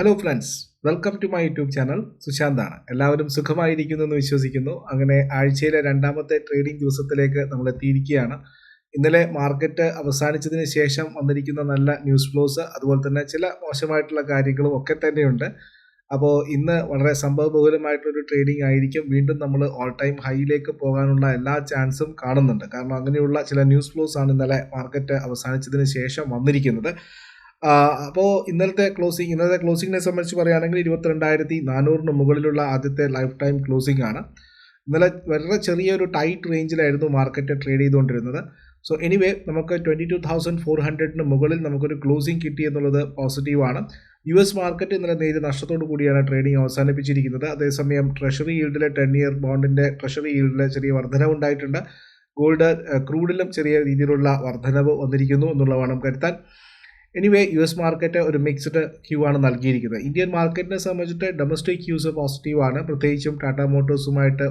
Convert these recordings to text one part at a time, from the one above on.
Hello friends welcome to my YouTube channel സുശാന്താണ്. എല്ലാവരും സുഖമായിരിക്കുന്നു എന്ന് വിശ്വസിക്കുന്നു. അങ്ങനെ ആഴ്ചയിലെ രണ്ടാമത്തെ ട്രേഡിംഗ് ദിവസത്തിലേക്ക് നമ്മൾ എത്തിയിരിക്കുകയാണ്. ഇന്നലെ മാർക്കറ്റ് അവസാനിച്ചതിന് ശേഷം വന്നിരിക്കുന്ന നല്ല ന്യൂസ് ഫ്ലോസ് അതുപോലെ തന്നെ ചില മോശമായിട്ടുള്ള കാര്യങ്ങളും ഒക്കെ തന്നെയുണ്ട്. അപ്പോൾ ഇന്ന് വളരെ സംഭവബഹുലമായിട്ടൊരു ട്രേഡിംഗ് ആയിരിക്കും. വീണ്ടും നമ്മൾ ഓൾ ടൈം ഹൈയിലേക്ക് പോകാനുള്ള എല്ലാ ചാൻസും കാണുന്നുണ്ട്. കാരണം അങ്ങനെയുള്ള ചില ന്യൂസ് ഫ്ലോസ് ആണ് ഇന്നലെ മാർക്കറ്റ് അവസാനിച്ചതിന് ശേഷം വന്നിരിക്കുന്നത്. അപ്പോൾ ഇന്നലത്തെ ക്ലോസിംഗ് ഇന്നത്തെ ക്ലോസിങ്ങിനെ സംബന്ധിച്ച് പറയുകയാണെങ്കിൽ ഇരുപത്തിരണ്ടായിരത്തി നാനൂറിന് മുകളിലുള്ള ആദ്യത്തെ ലൈഫ് ടൈം ക്ലോസിംഗ് ആണ്. ഇന്നലെ വളരെ ചെറിയൊരു ടൈറ്റ് റേഞ്ചിലായിരുന്നു മാർക്കറ്റ് ട്രേഡ് ചെയ്തുകൊണ്ടിരുന്നത്. സോ എനിവേ നമുക്ക് ട്വന്റി ടു തൗസൻഡ് ഫോർ ഹൺഡ്രഡിന് മുകളിൽ നമുക്കൊരു ക്ലോസിംഗ് കിട്ടി എന്നുള്ളത് പോസിറ്റീവാണ് യു എസ് മാർക്കറ്റ് ഇന്നലെ നേരിയ നഷ്ടത്തോടു കൂടിയാണ് ട്രേഡിംഗ് അവസാനിപ്പിച്ചിരിക്കുന്നത്. അതേസമയം ട്രഷറി ഈൽഡിലെ ടെൻ ഇയർ ബോണ്ടിന്റെ ട്രഷറി ഈൽഡിലെ ചെറിയ വർധനവുണ്ടായിട്ടുണ്ട് ഗോൾഡ് ക്രൂഡിലും ചെറിയ രീതിയിലുള്ള വർധനവ് വന്നിരിക്കുന്നു എന്നുള്ളതാണ് കരുത്താൻ. എനിവേ യു എസ് മാർക്കറ്റ് ഒരു മിക്സ്ഡ് ക്യൂ ആണ് നൽകിയിരിക്കുന്നത്. ഇന്ത്യൻ മാർക്കറ്റിനെ സംബന്ധിച്ചിട്ട് ഡൊമസ്റ്റിക് ക്യൂസ് പോസിറ്റീവ് ആണ്. പ്രത്യേകിച്ചും ടാറ്റ മോട്ടോഴ്സുമായിട്ട്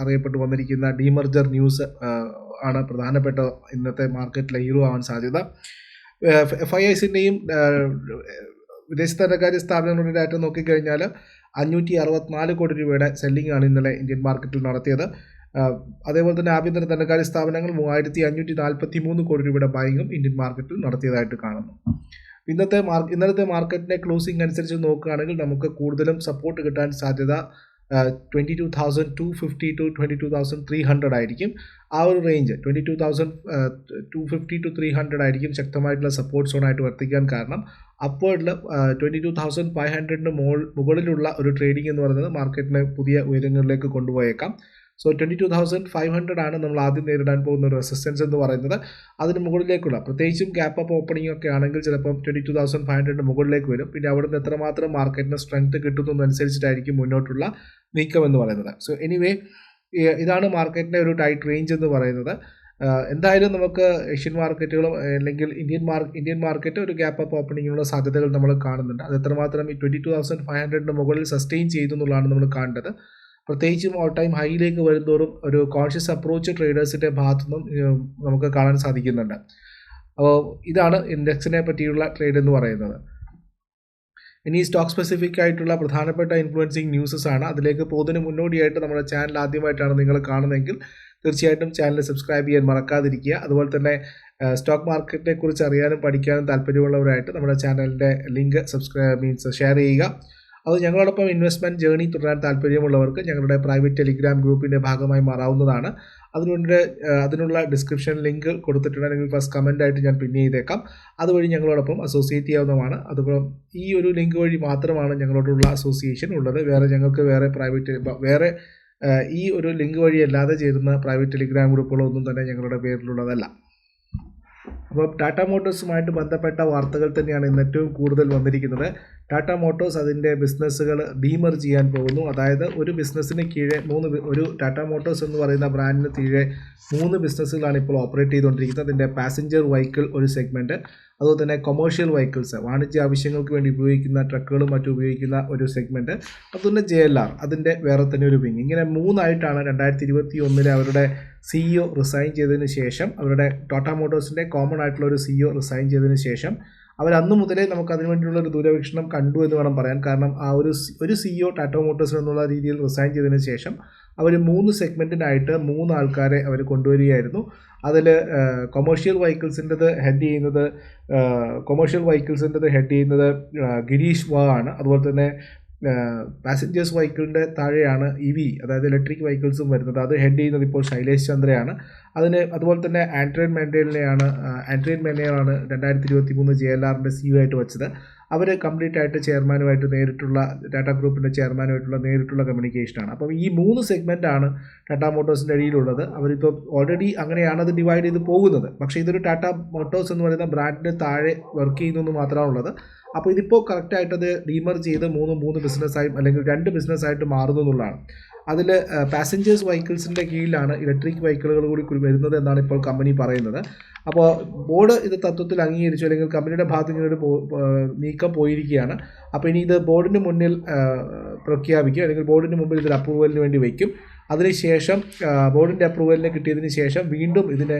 അറിയപ്പെട്ടു വന്നിരിക്കുന്ന ഡീമർജർ ന്യൂസ് ആണ് പ്രധാനപ്പെട്ട ഇന്നത്തെ മാർക്കറ്റിലെ ഹീറോ ആവാൻ സാധ്യത. എഫ് ഐ എസിന്റെയും വിദേശ ധനകാര്യ സ്ഥാപനങ്ങളുടെ ഡാറ്റ നോക്കിക്കഴിഞ്ഞാൽ അഞ്ഞൂറ്റി അറുപത്തിനാല് കോടി രൂപയുടെ സെല്ലിംഗ് ആണ് ഇന്നലെ ഇന്ത്യൻ മാർക്കറ്റിൽ നടത്തിയത്. അതേപോലെ തന്നെ ആഭ്യന്തര ധനകാര്യ സ്ഥാപനങ്ങൾ മൂവായിരത്തി അഞ്ഞൂറ്റി നാൽപ്പത്തി മൂന്ന് കോടി രൂപയുടെ ബൈങ്ങും ഇന്ത്യൻ മാർക്കറ്റിൽ നടത്തിയതായിട്ട് കാണുന്നു. ഇന്നത്തെ മാർക്ക് ഇന്നലത്തെ മാർക്കറ്റിനെ ക്ലോസിംഗ് അനുസരിച്ച് നോക്കുകയാണെങ്കിൽ നമുക്ക് കൂടുതലും സപ്പോർട്ട് കിട്ടാൻ സാധ്യത twenty two thousand two fifty to twenty two thousand three hundred ആയിരിക്കും. ആ ഒരു range twenty two thousand two fifty to three hundred ആയിരിക്കും ശക്തമായിട്ടുള്ള സപ്പോർട്ട് സോണായിട്ട് വർത്തിക്കാൻ കാരണം. അപ്വേർഡിൽ ട്വന്റി ടു തൗസൻഡ് ഫൈവ് ഹൺഡ്രഡിന് മുകളിലുള്ള ഒരു ട്രേഡിംഗ് എന്ന് പറയുന്നത് മാർക്കറ്റിനെ പുതിയ ഉയരങ്ങളിലേക്ക് കൊണ്ടുപോയേക്കാം. So twenty two thousand five hundred ആണ് നമ്മൾ ആദ്യം നേരിടാൻ പോകുന്ന ഒരു റെസിസ്റ്റൻസ് എന്ന് പറയുന്നത്. അതിന് മുകളിലേക്കുള്ള പ്രത്യേകിച്ചും ഗ്യാപ്പ് അപ്പ് ഓപ്പണിംഗ് ഒക്കെ ആണെങ്കിൽ ചിലപ്പം ട്വന്റി ടു തൗസൻഡ് ഫൈവ് ഹൺഡ്രഡിന് മുകളിലേക്ക് വരും. പിന്നെ അവിടെ നിന്ന് എത്രമാത്രം മാർക്കറ്റിന് സ്ട്രെങ്ത് കിട്ടുന്നു കിട്ടുന്നതനുസരിച്ചിട്ടായിരിക്കും മുന്നോട്ടുള്ള നീക്കം എന്ന് പറയുന്നത്. സോ എനിവേ ഇതാണ് മാർക്കറ്റിന്റെ ഒരു ടൈറ്റ് റേഞ്ച് എന്ന് പറയുന്നത്. എന്തായാലും നമുക്ക് ഏഷ്യൻ മാർക്കറ്റുകളും അല്ലെങ്കിൽ ഇന്ത്യൻ മാർക്ക് ഇന്ത്യൻ മാർക്കറ്റ് ഒരു ഗ്യാപ്പ് അപ്പ് ഓപ്പണിങ്ങിനുള്ള സാധ്യതകൾ നമ്മൾ കാണുന്നുണ്ട്. അത് എത്രമാത്രം ഈ ട്വന്റി ടു തൗസൻഡ് ഫൈവ് ഹൺഡ്രഡിന് മുകളിൽ സസ്റ്റെയിൻ ചെയ്തു എന്നുള്ളതാണ് നമ്മൾ കാണേണ്ടത്. പ്രത്യേകിച്ചും ഓൾ ടൈം ഹൈയിലേക്ക് വരുന്നതോറും ഒരു കോൺഷ്യസ് അപ്രോച്ച് ട്രേഡേഴ്സിന്റെ ഭാഗത്തുനിന്നും നമുക്ക് കാണാൻ സാധിക്കുന്നുണ്ട്. അപ്പോൾ ഇതാണ് ഇൻഡെക്സിനെ പറ്റിയുള്ള ട്രേഡ് എന്ന് പറയുന്നത്. ഇനി സ്റ്റോക്ക് സ്പെസിഫിക് ആയിട്ടുള്ള പ്രധാനപ്പെട്ട ഇൻഫ്ലുവൻസിങ് ന്യൂസസ് ആണ്. അതിലേക്ക് പോകുന്നതിന് മുന്നോടിയായിട്ട് നമ്മുടെ ചാനൽ ആദ്യമായിട്ടാണ് നിങ്ങൾ കാണുന്നതെങ്കിൽ തീർച്ചയായിട്ടും ചാനൽ സബ്സ്ക്രൈബ് ചെയ്യാൻ മറക്കാതിരിക്കുക. അതുപോലെ തന്നെ സ്റ്റോക്ക് മാർക്കറ്റിനെ കുറിച്ച് അറിയാനും പഠിക്കാനും താല്പര്യമുള്ളവരായിട്ട് നമ്മുടെ ചാനലിന്റെ ലിങ്ക് സബ്സ്ക്രൈബ് മീൻസ് ഷെയർ ചെയ്യുക. അത് ഞങ്ങളോടൊപ്പം ഇൻവെസ്റ്റ്മെന്റ് ജേണി തുടരാൻ താല്പര്യമുള്ളവർക്ക് ഞങ്ങളുടെ പ്രൈവറ്റ് ടെലിഗ്രാം ഗ്രൂപ്പിന്റെ ഭാഗമായി മാറാവുന്നതാണ്. അതിനുണ്ട് അതിനുള്ള ഡിസ്ക്രിപ്ഷൻ ലിങ്ക് കൊടുത്തിട്ടുണ്ട് അല്ലെങ്കിൽ ഫസ്റ്റ് കമന്റ് ആയിട്ട് ഞാൻ പിൻ ചെയ്തേക്കാം. അതുവഴി ഞങ്ങളോടൊപ്പം അസോസിയേറ്റ് ചെയ്യാവുന്നതാണ്. അതുപോലെ ഈ ഒരു ലിങ്ക് വഴി മാത്രമാണ് ഞങ്ങളോടുള്ള അസോസിയേഷൻ ഉള്ളത്. വേറെ ഞങ്ങൾക്ക് വേറെ പ്രൈവറ്റ് വേറെ ഈ ഒരു ലിങ്ക് വഴി അല്ലാതെ ചേരുന്ന പ്രൈവറ്റ് ടെലിഗ്രാം ഗ്രൂപ്പുകളൊന്നും തന്നെ ഞങ്ങളുടെ പേരിലുള്ളതല്ല. അപ്പോൾ ടാറ്റ മോട്ടോഴ്സുമായിട്ട് ബന്ധപ്പെട്ട വാർത്തകൾ തന്നെയാണ് ഇന്ന് ഏറ്റവും കൂടുതൽ വന്നിരിക്കുന്നത്. ടാറ്റ മോട്ടോഴ്സ് അതിന്റെ ബിസിനസ്സുകൾ ഡീമർ ചെയ്യാൻ പോകുന്നു. അതായത് ഒരു ബിസിനസ്സിന് കീഴെ മൂന്ന് ഒരു ടാറ്റ മോട്ടോഴ്സ് എന്ന് പറയുന്ന ബ്രാൻഡിന് കീഴെ മൂന്ന് ബിസിനസ്സുകളാണ് ഇപ്പോൾ ഓപ്പറേറ്റ് ചെയ്തുകൊണ്ടിരിക്കുന്നത്. അതിന്റെ പാസഞ്ചർ വെഹിക്കിൾ ഒരു സെഗ്മെന്റ് അതുപോലെ തന്നെ കൊമേഴ്ഷ്യൽ വെഹിക്കിൾസ് വാണിജ്യ ആവശ്യങ്ങൾക്ക് വേണ്ടി ഉപയോഗിക്കുന്ന ട്രക്കുകളും മറ്റും ഉപയോഗിക്കുന്ന ഒരു സെഗ്മെന്റ് അതുപോലെ ജെ എൽ ആർ അതിന്റെ വേറെ തന്നെ ഒരു വിങ് ഇങ്ങനെ മൂന്നായിട്ടാണ് രണ്ടായിരത്തി ഇരുപത്തി ഒന്നിൽ അവരുടെ സിഇഒ റിസൈൻ ചെയ്തതിന് ശേഷം അവരുടെ ടാറ്റ മോട്ടോഴ്സിന്റെ കോമൺ ആയിട്ടുള്ള ഒരു സിഇഒ റിസൈൻ ചെയ്തതിന് ശേഷം അവർ അന്ന് മുതലേ നമുക്ക് അതിനു വേണ്ടിയുള്ള ഒരു ദൂരവീക്ഷണം കണ്ടു എന്ന് വേണം പറയാൻ. കാരണം ആ ഒരു ഒരു സിഇഒ ടാറ്റ മോട്ടോഴ്സിൽ എന്നുള്ള രീതിയിൽ റിസൈൻ ചെയ്തതിന് ശേഷം അവർ മൂന്ന് സെഗ്മെന്റിനായിട്ട് മൂന്ന് ആൾക്കാരെ അവർ കൊണ്ടുവരികയായിരുന്നു. അതിൽ കൊമേഴ്ഷ്യൽ വെഹിക്കിൾസിന്റെത് ഹെഡ് ചെയ്യുന്നത് കൊമേഴ്ഷ്യൽ വെഹിക്കിൾസിന്റെത് ഹെഡ് ചെയ്യുന്നത് ഗിരീഷ് വാ ആണ്. അതുപോലെ തന്നെ പാസഞ്ചേഴ്സ് വെഹിക്കിളിന്റെ താഴെയാണ് ഇ വി അതായത് ഇലക്ട്രിക് വെഹിക്കിൾസും വരുന്നത്. അത് ഹെഡ് ചെയ്യുന്നത് ഇപ്പോൾ ശൈലേഷ് ചന്ദ്രയാണ്. അതിന് അതുപോലെ തന്നെ ആൻഡ്രോയിഡ് മെൻഡേലിനെയാണ് ആൻഡ്രോയിഡ് മെൻഡേലാണ് രണ്ടായിരത്തി ഇരുപത്തി മൂന്ന് ജെ എൽ ആറിന്റെ സി ആയിട്ട് വെച്ചത്. അവർ കംപ്ലീറ്റ് ആയിട്ട് ചെയർമാനുമായിട്ട് നേരിട്ടുള്ള ടാറ്റ ഗ്രൂപ്പിന്റെ ചെയർമാനുമായിട്ടുള്ള നേരിട്ടുള്ള കമ്മ്യൂണിക്കേഷനാണ് അപ്പം ഈ മൂന്ന് സെഗ്മെന്റാണ് ടാറ്റ മോട്ടോഴ്സിന്റെ അടിയിലുള്ളത് അവരിപ്പോൾ ഓൾറെഡി അങ്ങനെയാണ് അത് ഡിവൈഡ് ചെയ്ത് പോകുന്നത്. പക്ഷേ ഇതൊരു ടാറ്റ മോട്ടോഴ്സ് എന്ന് പറയുന്ന ബ്രാൻഡിന്റെ താഴെ വർക്ക് ചെയ്യുന്നു എന്ന് ഉള്ളത് അപ്പോൾ ഇതിപ്പോൾ കറക്റ്റായിട്ട് അത് ഡീമർ ചെയ്ത് മൂന്ന് മൂന്ന് ബിസിനസ്സായും അല്ലെങ്കിൽ രണ്ട് ബിസിനസ്സായിട്ട് മാറുന്നു എന്നുള്ളതാണ്. അതിൽ പാസഞ്ചേഴ്സ് വെഹിക്കിൾസിന്റെ കീഴിലാണ് ഇലക്ട്രിക് വെഹിക്കിളുകൾ കൂടി വരുന്നത് എന്നാണ് ഇപ്പോൾ കമ്പനി പറയുന്നത്. അപ്പോൾ ബോർഡ് ഇത് തത്വത്തിൽ അംഗീകരിച്ചു അല്ലെങ്കിൽ കമ്പനിയുടെ ഭാഗത്ത് ഇങ്ങനെ നീക്കം പോയിരിക്കുകയാണ്. അപ്പോൾ ഇനി ഇത് ബോർഡിന് മുന്നിൽ പ്രഖ്യാപിക്കും അല്ലെങ്കിൽ ബോർഡിന് മുമ്പിൽ ഇതിൽ അപ്രൂവലിന് വേണ്ടി വയ്ക്കും. അതിനുശേഷം ബോർഡിന്റെ അപ്രൂവലിന് കിട്ടിയതിന് ശേഷം വീണ്ടും ഇതിന്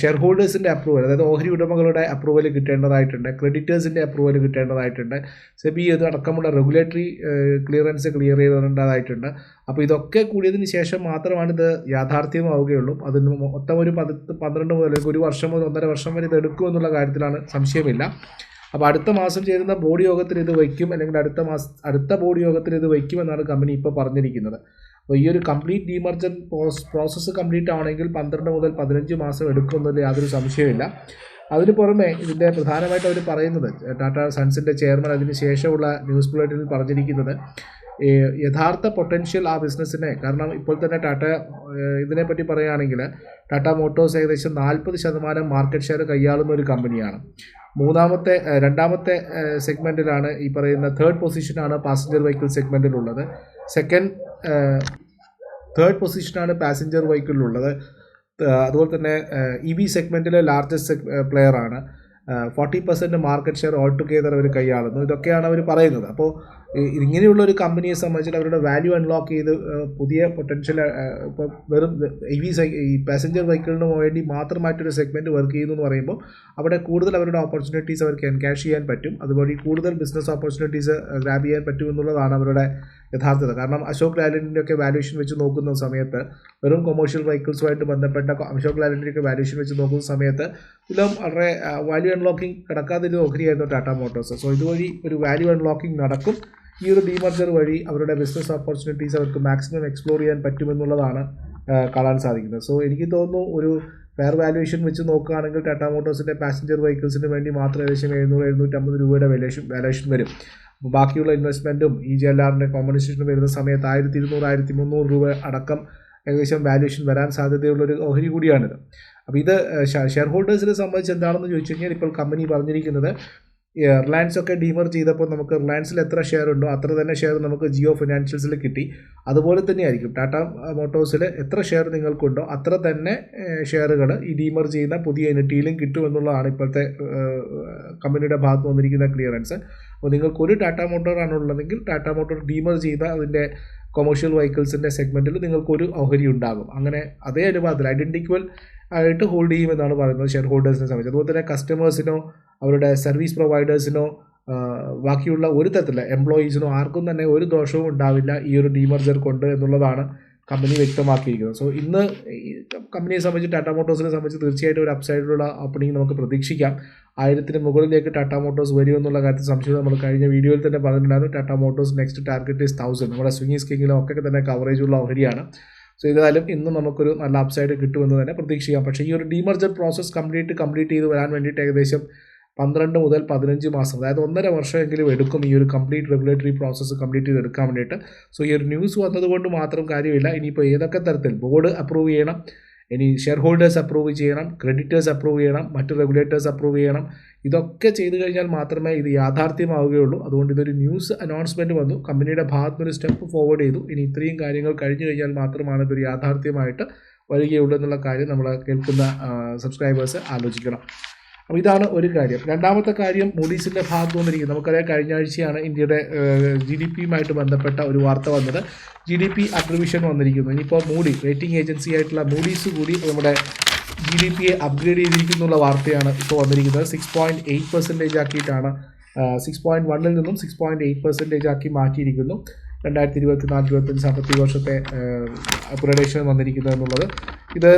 ഷെയർ ഹോൾഡേഴ്സിന്റെ അപ്രൂവൽ അതായത് ഓഹരി ഉടമകളുടെ അപ്രൂവൽ കിട്ടേണ്ടതായിട്ടുണ്ട് ക്രെഡിറ്റേഴ്സിന്റെ അപ്രൂവൽ കിട്ടേണ്ടതായിട്ടുണ്ട് സെബി ഇത് അടക്കമുള്ള റെഗുലേറ്ററി ക്ലിയറൻസ് ക്ലിയർ ചെയ്തേണ്ടതായിട്ടുണ്ട് അപ്പോൾ ഇതൊക്കെ കൂടിയതിന് ശേഷം മാത്രമാണ് ഇത് യാഥാർത്ഥ്യമാവുകയുള്ളൂ. അതിന് മൊത്തം ഒരു പതിത്ത് പന്ത്രണ്ട് മുതൽ ഒരു വർഷം മുതൽ ഒന്നര വർഷം വരെ ഇത് എടുക്കുമെന്നുള്ള കാര്യത്തിലാണ് സംശയമില്ല. അപ്പോൾ അടുത്ത മാസം ചേരുന്ന ബോർഡ് യോഗത്തിൽ ഇത് വയ്ക്കും അല്ലെങ്കിൽ അടുത്ത മാസം അടുത്ത ബോർഡ് യോഗത്തിൽ ഇത് വയ്ക്കുമെന്നാണ് കമ്പനി ഇപ്പോൾ പറഞ്ഞിരിക്കുന്നത്. അപ്പോൾ ഈ ഒരു കംപ്ലീറ്റ് ഡീമർജൻ പ്രോസസ്സ് കംപ്ലീറ്റ് ആവണമെങ്കിൽ പന്ത്രണ്ട് മുതൽ പതിനഞ്ച് മാസം എടുക്കുമെന്നതിൽ യാതൊരു സംശയമില്ല അതിന് പുറമെ ഇതിന്റെ പ്രധാനമായിട്ട് അവർ പറയുന്നത് ടാറ്റ സൺസിന്റെ ചെയർമാൻ അതിന് ശേഷമുള്ള ന്യൂസ് ബുള്ളറ്റിനിൽ പറഞ്ഞിരിക്കുന്നത് യഥാർത്ഥ പൊട്ടൻഷ്യൽ ആ ബിസിനസ്സിനെ കാരണം ഇപ്പോൾ തന്നെ ടാറ്റ ഇതിനെപ്പറ്റി പറയുകയാണെങ്കിൽ ടാറ്റ മോട്ടോഴ്സ് ഏകദേശം നാൽപ്പത് ശതമാനം മാർക്കറ്റ് ഷെയർ കൈയാളുന്ന ഒരു കമ്പനിയാണ് മൂന്നാമത്തെ രണ്ടാമത്തെ സെഗ്മെന്റിലാണ് ഈ പറയുന്ന തേർഡ് പൊസിഷനാണ് പാസഞ്ചർ വെഹിക്കിൾ സെഗ്മെന്റിലുള്ളത് സെക്കൻഡ് തേർഡ് പൊസിഷനാണ് പാസഞ്ചർ വെഹിക്കിളിലുള്ളത് അതുപോലെ തന്നെ ഇ വി സെഗ്മെന്റിലെ ലാർജസ്റ്റ് പ്ലെയർ ആണ്. Forty percent market share all together അവർ കൈയാളുന്നു. ഇതൊക്കെയാണ് അവർ പറയുന്നത്. അപ്പോൾ ഇങ്ങനെയുള്ള ഒരു കമ്പനിയെ സംബന്ധിച്ച് അവരുടെ വാല്യൂ അൺലോക്ക് ചെയ്ത് പുതിയ പൊട്ടൻഷ്യൽ ഇപ്പോൾ വെറും ഇ വി ഈ പാസഞ്ചർ വെഹിക്കിളിന് വേണ്ടി മാത്രമായിട്ടൊരു സെഗ്മെന്റ് വർക്ക് ചെയ്യുന്നു എന്ന് പറയുമ്പോൾ അവിടെ കൂടുതൽ അവരുടെ ഓപ്പർച്യൂണിറ്റീസ് അവർക്ക് എൻകാഷ് ചെയ്യാൻ പറ്റും. അതുവഴി കൂടുതൽ ബിസിനസ് ഓപ്പർച്യൂണിറ്റീസ് ഗ്രാബ് ചെയ്യാൻ പറ്റും എന്നുള്ളതാണ് അവരുടെ യഥാർത്ഥത. കാരണം അശോക് ലാലൻഡിന്റെ ഒക്കെ വാല്യൂഷൻ വെച്ച് നോക്കുന്ന സമയത്ത് വെറും കൊമേഴ്ഷ്യൽ വെഹിക്കിൾസുമായിട്ട് ബന്ധപ്പെട്ട അശോക് ലാലൻഡിന്റെ ഒക്കെ വാല്യൂഷൻ വെച്ച് നോക്കുന്ന സമയത്ത് ഇതിലും വളരെ വാല്യൂ അൺലോക്കിംഗ് കിടക്കാതൊരു ഓഹരിയായിരുന്നു ടാറ്റ മോട്ടോഴ്സ് സോ ഇതുവഴി ഒരു വാല്യൂ അൺലോക്കിംഗ് നടക്കും. ഈ ഒരു ഡിമർജർ വഴി അവരുടെ ബിസിനസ് ഓപ്പർച്യൂണിറ്റീസ് അവർക്ക് മാക്സിമം എക്സ്പ്ലോർ ചെയ്യാൻ പറ്റുമെന്നുള്ളതാണ് കാണാൻ സാധിക്കുന്നത്. സോ എനിക്ക് തോന്നുന്നു ഒരു ഫെയർ വാല്യുവേഷൻ വെച്ച് നോക്കുകയാണെങ്കിൽ ടാറ്റാ മോട്ടോഴ്സിന്റെ പാസഞ്ചർ വെഹിക്കിൾസിന് വേണ്ടി മാത്രം ഏകദേശം എഴുന്നൂറ് എഴുന്നൂറ്റമ്പത് രൂപയുടെ വാല്യുവേഷൻ വാല്യുവേഷൻ വരും. അപ്പോൾ ബാക്കിയുള്ള ഇൻവെസ്റ്റ്മെന്റും ഈ ജി എൽ ആറിന്റെ കോമ്പൻസേഷനും വരുന്ന സമയത്ത് ആയിരത്തി ഇരുന്നൂറ് ആയിരത്തി മുന്നൂറ് രൂപ അടക്കം ഏകദേശം വാല്യുവേഷൻ വരാൻ സാധ്യതയുള്ളൊരു ഓഹരി കൂടിയാണിത്. അപ്പോൾ ഇത് ഷെയർ ഹോൾഡേഴ്സിനെ സംബന്ധിച്ച് എന്താണെന്ന് ചോദിച്ചു കഴിഞ്ഞാൽ ഇപ്പോൾ കമ്പനി പറഞ്ഞിരിക്കുന്നത് റിലയൻസ് ഒക്കെ ഡീമർ ചെയ്തപ്പോൾ നമുക്ക് റിലയൻസിൽ എത്ര ഷെയർ ഉണ്ടോ അത്ര തന്നെ ഷെയർ നമുക്ക് ജിയോ ഫിനാൻഷ്യൽസിൽ കിട്ടി. അതുപോലെ തന്നെയായിരിക്കും ടാറ്റ മോട്ടോഴ്സിൽ എത്ര ഷെയർ നിങ്ങൾക്കുണ്ടോ അത്ര തന്നെ ഷെയറുകൾ ഈ ഡീമർ ചെയ്യുന്ന പുതിയ എനിറ്റിയിലും കിട്ടുമെന്നുള്ളതാണ് ഇപ്പോഴത്തെ കമ്പനിയുടെ ഭാഗത്ത് വന്നിരിക്കുന്ന ക്ലിയറൻസ് അപ്പോൾ നിങ്ങൾക്ക് ഒരു ടാറ്റ മോട്ടോറാണ് ഉള്ളതെങ്കിൽ ടാറ്റ മോട്ടോർ ഡീമർ ചെയ്ത അതിന്റെ കൊമേഴ്ഷ്യൽ വെഹിക്കിൾസിന്റെ സെഗ്മെന്റിൽ നിങ്ങൾക്കൊരു ഓഹരി ഉണ്ടാകും. അങ്ങനെ അതേ അനുപാതത്തിൽ ഐഡന്റിക്വൽ ആയിട്ട് ഹോൾഡ് ചെയ്യുമെന്നാണ് പറയുന്നത് ഷെയർ ഹോൾഡേഴ്സിനെ സംബന്ധിച്ച്. അതുപോലെ തന്നെ കസ്റ്റമേഴ്സിനോ അവരുടെ സർവീസ് പ്രൊവൈഡേഴ്സിനോ ബാക്കിയുള്ള ഒരു തരത്തിലുള്ള എംപ്ലോയീസിനോ ആർക്കും തന്നെ ഒരു ദോഷവും ഉണ്ടാവില്ല ഈ ഒരു ഡീമർജർ കൊണ്ട് എന്നുള്ളതാണ് കമ്പനി വ്യക്തമാക്കിയിരിക്കുന്നത്. സോ ഇന്ന് കമ്പനിയെ സംബന്ധിച്ച് ടാറ്റ മോട്ടോഴ്സിനെ സംബന്ധിച്ച് തീർച്ചയായിട്ടും ഒരു അപ്സൈഡിലുള്ള ഓപ്പണിംഗ് നമുക്ക് പ്രതീക്ഷിക്കാം. ആയിരത്തിന് മുകളിലേക്ക് ടാറ്റ മോട്ടോഴ്സ് വരും എന്നുള്ള കാര്യത്തിൽ സംശയം നമ്മൾ കഴിഞ്ഞ വീഡിയോയിൽ തന്നെ പറഞ്ഞിട്ടുണ്ടായിരുന്നു. Tata motors next target is thousand നമ്മുടെ സ്വിംഗി സ്കിങ്ങിലും ഒക്കെ തന്നെ കവറേജ് ഉള്ള ഓഹരിയാണ്. സോ ഏതായാലും ഇന്ന് നമുക്കൊരു നല്ല അപ്സൈഡ് കിട്ടുമെന്ന് തന്നെ പ്രതീക്ഷിക്കാം. പക്ഷേ ഈ ഒരു ഡീമർജർ പ്രോസസ്സ് കംപ്ലീറ്റ് കംപ്ലീറ്റ് ചെയ്ത് വരാൻ വേണ്ടിയിട്ട് ഏകദേശം പന്ത്രണ്ട് മുതൽ പതിനഞ്ച് മാസം അതായത് ഒന്നര വർഷമെങ്കിലും എടുക്കും ഈ ഒരു കംപ്ലീറ്റ് റെഗുലേറ്ററി പ്രോസസ്സ് കംപ്ലീറ്റ് ചെയ്ത് എടുക്കാൻ വേണ്ടിയിട്ട്. സോ ഈ ഒരു ന്യൂസ് വന്നതുകൊണ്ട് മാത്രം കാര്യമില്ല. ഇനിയിപ്പോൾ ഏതൊക്കെ തരത്തിൽ? ബോർഡ് അപ്രൂവ് ചെയ്യണം. ഇനി ഷെയർ ഹോൾഡേഴ്സ് അപ്രൂവ് ചെയ്യണം. ക്രെഡിറ്റേഴ്സ് അപ്രൂവ് ചെയ്യണം. മറ്റ് റെഗുലേറ്റേഴ്സ് അപ്രൂവ് ചെയ്യണം. ഇതൊക്കെ ചെയ്തു കഴിഞ്ഞാൽ മാത്രമേ ഇത് യാഥാർത്ഥ്യമാവുകയുള്ളൂ. അതുകൊണ്ട് ഇതൊരു ന്യൂസ് അനൗൺസ്മെന്റ് വന്നു. കമ്പനിയുടെ ഭാഗത്തുനിന്ന് ഒരു സ്റ്റെപ്പ് ഫോർവേഡ് ചെയ്തു. ഇനി ഇത്രയും കാര്യങ്ങൾ കഴിഞ്ഞു കഴിഞ്ഞാൽ മാത്രമാണ് ഇതൊരു യാഥാർത്ഥ്യമായിട്ട് വരികയുള്ളൂ എന്നുള്ള കാര്യം നമ്മൾ കേൾക്കുന്ന സബ്സ്ക്രൈബേഴ്സ് ആലോചിക്കണം. അപ്പോൾ ഇതാണ് ഒരു കാര്യം. രണ്ടാമത്തെ കാര്യം മൂഡീസിന്റെ ഭാഗത്ത് വന്നിരിക്കുന്നത്. നമുക്കറിയാം കഴിഞ്ഞ ആഴ്ചയാണ് ഇന്ത്യയുടെ ജി ഡി പിയുമായിട്ട് ബന്ധപ്പെട്ട ഒരു വാർത്ത വന്നത്. ജി ഡി പി അട്രിബ്യൂഷൻ വന്നിരിക്കുന്നു. ഇനിയിപ്പോൾ മൂഡി റേറ്റിംഗ് ഏജൻസി ആയിട്ടുള്ള മൂഡീസ് കൂടി നമ്മുടെ ജി ഡി പിയെ അപ്ഗ്രേഡ് ചെയ്തിരിക്കുന്നുള്ള വാർത്തയാണ് ഇപ്പോൾ വന്നിരിക്കുന്നത്. സിക്സ് പോയിന്റ് എയ്റ്റ് പെർസെന്റേജ് ആക്കിയിട്ടാണ് സിക്സ് പോയിന്റ് വണ്ണിൽ നിന്നും സിക്സ് പോയിന്റ് എയ്റ്റ് പെർസെന്റേജ് ആക്കി മാറ്റിയിരിക്കുന്നു. രണ്ടായിരത്തി ഇരുപത്തി നാല് ഇരുപത്തഞ്ച് സാമ്പത്തിക വർഷത്തെ അപ്ഗ്രഡേഷൻ വന്നിരിക്കുന്നത് എന്നുള്ളത്. ഇത്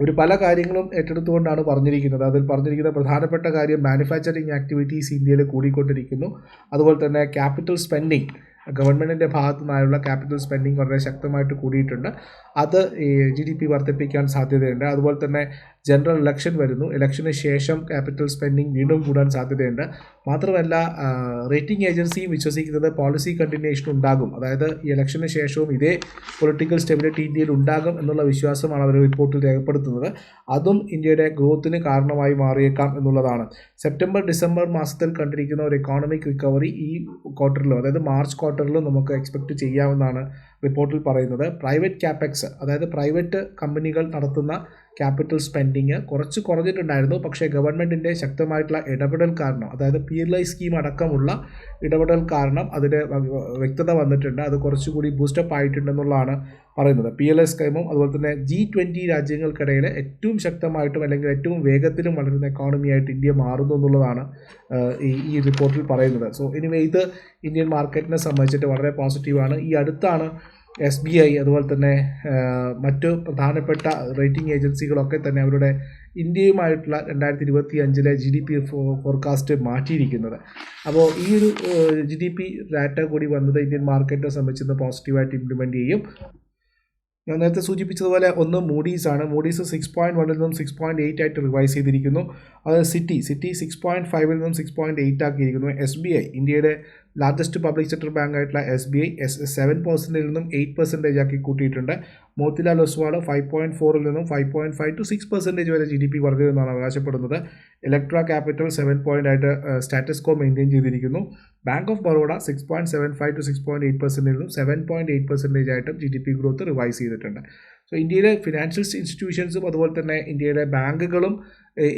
ഒരു പല കാര്യങ്ങളും ഏറ്റെടുത്തുകൊണ്ടാണ് പറഞ്ഞിരിക്കുന്നത്. അതിൽ പറഞ്ഞിരിക്കുന്ന പ്രധാനപ്പെട്ട കാര്യം മാനുഫാക്ചറിങ് ആക്ടിവിറ്റീസ് ഇന്ത്യയിൽ കൂടിക്കൊണ്ടിരിക്കുന്നു. അതുപോലെ തന്നെ ക്യാപിറ്റൽ സ്പെൻഡിങ് ഗവൺമെന്റിന്റെ ഭാഗത്തു നിന്നായുള്ള ക്യാപിറ്റൽ സ്പെൻഡിങ് വളരെ ശക്തമായിട്ട് കൂടിയിട്ടുണ്ട്. അത് ഈ ജി ഡി പി വർദ്ധിപ്പിക്കാൻ സാധ്യതയുണ്ട്. അതുപോലെ തന്നെ ജനറൽ ഇലക്ഷൻ വരുന്നു. ഇലക്ഷന് ശേഷം ക്യാപിറ്റൽ സ്പെൻഡിങ് വീണ്ടും കൂടാൻ സാധ്യതയുണ്ട്. മാത്രമല്ല റേറ്റിംഗ് ഏജൻസിയും വിശ്വസിക്കുന്നത് പോളിസി കണ്ടിന്യൂഷൻ ഉണ്ടാകും. അതായത് ഈ ഇലക്ഷന് ശേഷവും ഇതേ പൊളിറ്റിക്കൽ സ്റ്റെബിലിറ്റി ഇന്ത്യയിൽ ഉണ്ടാകും എന്നുള്ള വിശ്വാസമാണ് അവർ റിപ്പോർട്ടിൽ രേഖപ്പെടുത്തുന്നത്. അതും ഇന്ത്യയുടെ ഗ്രോത്തിന് കാരണമായി മാറിയേക്കാം എന്നുള്ളതാണ്. സെപ്റ്റംബർ ഡിസംബർ മാസത്തിൽ കണ്ടിരിക്കുന്ന ഒരു എക്കോണമിക് റിക്കവറി ഈ ക്വാർട്ടറിലും അതായത് മാർച്ച് ക്വാർട്ടറിലും നമുക്ക് എക്സ്പെക്റ്റ് ചെയ്യാമെന്നാണ് റിപ്പോർട്ടിൽ പറയുന്നത്. പ്രൈവറ്റ് ക്യാപെക്സ് അതായത് പ്രൈവറ്റ് കമ്പനികൾ നടത്തുന്ന ക്യാപിറ്റൽ സ്പെൻഡിങ് കുറച്ച് കുറഞ്ഞിട്ടുണ്ടായിരുന്നു. പക്ഷേ ഗവൺമെന്റിന്റെ ശക്തമായിട്ടുള്ള ഇടപെടൽ കാരണം അതായത് പി എൽ ഐ സ്കീം അടക്കമുള്ള ഇടപെടൽ കാരണം അതിന് വ്യക്തത വന്നിട്ടുണ്ട്. അത് കുറച്ചുകൂടി ബൂസ്റ്റപ്പ് ആയിട്ടുണ്ടെന്നുള്ളതാണ് പറയുന്നത്. പി എൽ ഐ സ്കീമും അതുപോലെ തന്നെ ജി ട്വന്റി രാജ്യങ്ങൾക്കിടയിൽ ഏറ്റവും ശക്തമായിട്ടും അല്ലെങ്കിൽ ഏറ്റവും വേഗത്തിലും വളരുന്ന എക്കോണമിയായിട്ട് ഇന്ത്യ മാറുന്നു എന്നുള്ളതാണ് ഈ ഈ റിപ്പോർട്ടിൽ പറയുന്നത്. സോ എനിവേ ഇത് ഇന്ത്യൻ മാർക്കറ്റിനെ സംബന്ധിച്ചിട്ട് വളരെ പോസിറ്റീവാണ് ഈ അടുത്താണ് എസ് ബി ഐ അതുപോലെ തന്നെ മറ്റു പ്രധാനപ്പെട്ട റേറ്റിംഗ് ഏജൻസികളൊക്കെ തന്നെ അവരുടെ ഇന്ത്യയുമായിട്ടുള്ള രണ്ടായിരത്തി ഇരുപത്തി അഞ്ചിലെ ജി ഡി പി ഫോർകാസ്റ്റ് മാറ്റിയിരിക്കുന്നത്. അപ്പോൾ ഈ ഒരു ജി ഡി പി ഡാറ്റ കൂടി വന്നത് ഇന്ത്യൻ മാർക്കറ്റിനെ സംബന്ധിച്ച് പോസിറ്റീവായിട്ട് ഇംപ്ലിമെന്റ് ചെയ്യും. ഞാൻ നേരത്തെ സൂചിപ്പിച്ചതുപോലെ ഒന്ന് മൂഡീസ് ആണ്. മൂഡീസ് സിക്സ് പോയിന്റ് വണ്ണിൽ നിന്നും സിക്സ് പോയിന്റ് എയ്റ്റ് ആയിട്ട് റിവൈസ് ചെയ്തിരിക്കുന്നു. അത് സിറ്റി സിറ്റി സിക്സ് പോയിന്റ് ഫൈവിൽ നിന്നും സിക്സ് പോയിന്റ് എയ്റ്റ് ആക്കിയിരിക്കുന്നു. എസ് ബി ഐ ഇന്ത്യയുടെ ലാർജസ്റ്റ് പബ്ലിക് സെക്ടർ ബാങ്ക് ആയിട്ടുള്ള S B I S seven പെർസെന്റിൽ നിന്നും എയ്റ്റ് പെർസെന്റേജ് ആക്കി കൂട്ടിയിട്ടുണ്ട്. മോത്തിലാൽ ഒസ്വാൾ ഫൈവ് പോയിന്റ് ഫോറിൽ നിന്നും five point five to six percentage വരെ ജി ഡി പി വർദ്ധിക്കുമെന്നാണ് അവകാശപ്പെടുന്നത്. ഇലക്ട്ര ക്യാപിറ്റൽ സെവൻ പോയിന്റ് ആയിട്ട് സ്റ്റാറ്റസ് കോ മെയിന്റെയിൻ ചെയ്തിരിക്കുന്നു. Bank of Baroda six point seven five to six point eight പെർസെന്റിൽ നിന്നും സെവൻ പോയിന്റ് എയ്റ്റ് പെർസെന്റേജ് ആയിട്ടും G D P growth revise ചെയ്തിട്ടുണ്ട്. So ഇന്ത്യയിലെ ഫിനാൻഷ്യൽ ഇൻസ്റ്റിറ്റ്യൂഷൻസും അതുപോലെ തന്നെ ഇന്ത്യയുടെ ബാങ്കുകളും